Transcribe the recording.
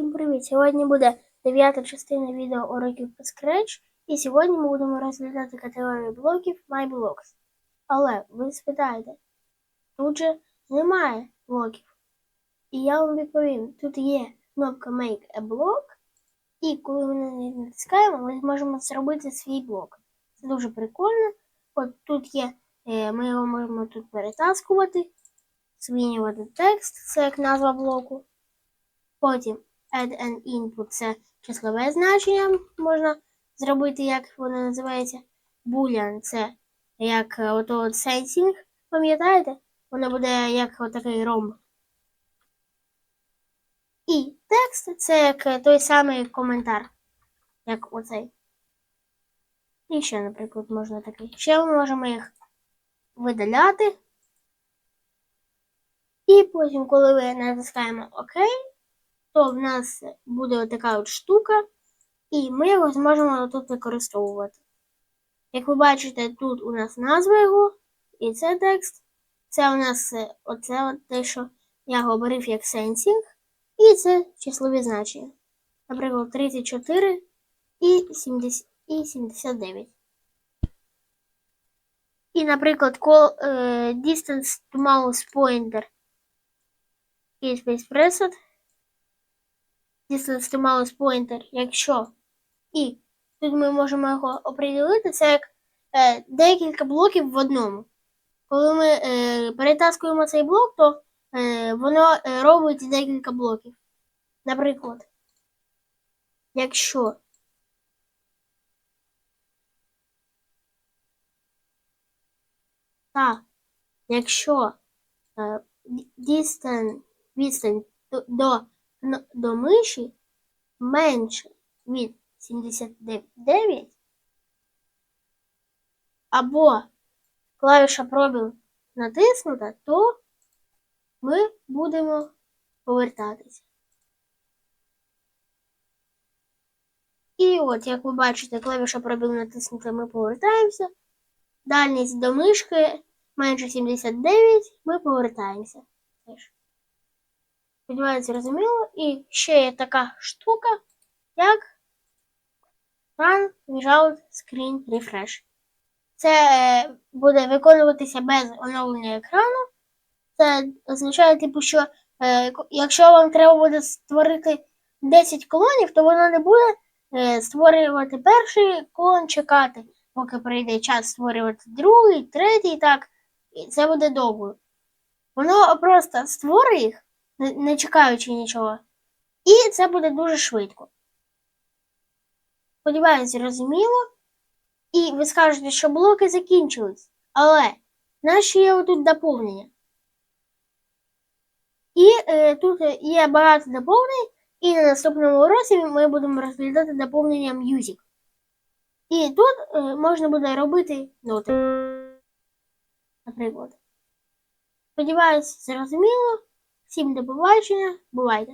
Всім привіт! Сьогодні буде дев'ята частина відео уроків по Scratch, і сьогодні ми будемо розглядати категорію блоків MyBlocks. Але ви спитаєте, тут же немає блоків. І я вам відповім, тут є кнопка Make a Block, і коли ми на неї натискаємо, ми зможемо зробити свій блок. Це дуже прикольно. От тут є, е, ми його можемо тут перетаскувати, змінювати текст, це як назва блоку. Потім add an input це числове значення можна зробити, як воно називається. Boolean це як е, ото от sensing, пам'ятаєте? Воно буде як отакий ромб. І текст це як е, той самий коментар, як оцей. І ще, наприклад, можна такий. Ще ми можемо їх видаляти. І потім, коли ви натискаємо ОК, то в нас буде така от штука, і ми його зможемо тут використовувати. Як ви бачите, тут у нас назва його, і це текст. Це у нас е, оце те, що я говорив як сенсінг, і це числові значення. Наприклад, 34 і 70, і 79. І, наприклад, call, е, distance to mouse pointer is expressed distance to mouse pointer, якщо і тут ми можемо його оприділити, це як е, декілька блоків в одному. Коли ми е, перетаскуємо цей блок, то е, воно е, робить декілька блоків. Наприклад, якщо та, якщо е, distance, відстань до, до миші менше від 79 або клавіша пробіл натиснута, то ми будемо повертатися. І от, як ви бачите, клавіша пробіл натиснута, ми повертаємося. Дальність до мишки менше 79, ми повертаємося. Теж. Сподіваюся, зрозуміло. І ще є така штука, як Run Without Screen Refresh. Це е, буде виконуватися без оновлення екрану. Це означає, типу, що е, якщо вам треба буде створити 10 колонів, то воно не буде е, створювати перший колон, чекати, поки прийде час створювати другий, третій, так. І це буде довго. Воно просто створює їх не чекаючи нічого. І це буде дуже швидко. Сподіваюсь, зрозуміло. І ви скажете, що блоки закінчились. Але наші є отут доповнення. І е, тут є багато доповнень, і на наступному уроці ми будемо розглядати доповнення Music. І тут е, можна буде робити ноти. Наприклад. Сподіваюсь, зрозуміло. Всім до побачення, бувайте!